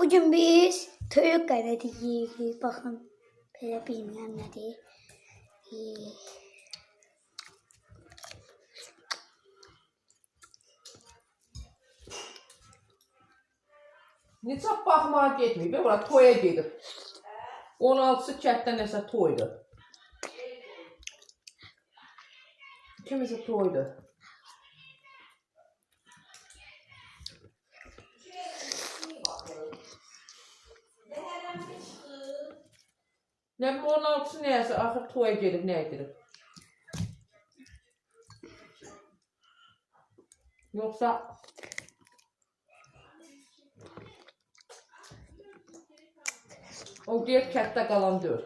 Bugün biz toyuq qəbədi yeyirik. Baxın, belə bilmirəm nədir. Neçə baxmağa getməyib, ora toya gedib. 16-sı kənddə nəsə toydur. Kimisə toydur. Ne bileyim onlar ikisi neyse ahır tuğaya gelip ne edilip. Yoksa o diye katta kalan diyor.